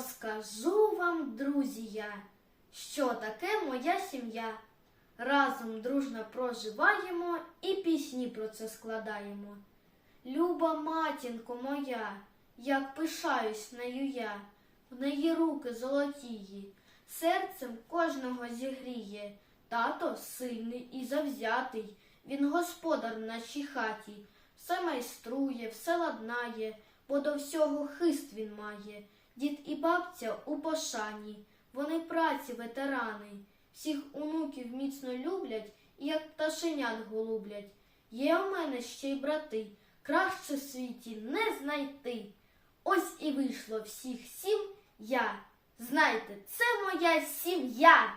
Розкажу вам, друзі, я, що таке моя сім'я. Разом дружно проживаємо і пісні про це складаємо. Люба матінко моя, як пишаюсь нею я, в неї руки золотії, серцем кожного зігріє. Тато сильний і завзятий, він господар в нашій хаті, все майструє, все ладнає, бо до всього хист він має. Дід і бабця у пошані, вони праці ветерани, всіх онуків міцно люблять і як пташенят голублять. Є у мене ще й брати, краще в світі не знайти. Ось і вийшло всіх сім я. Знайте, це моя сім'я.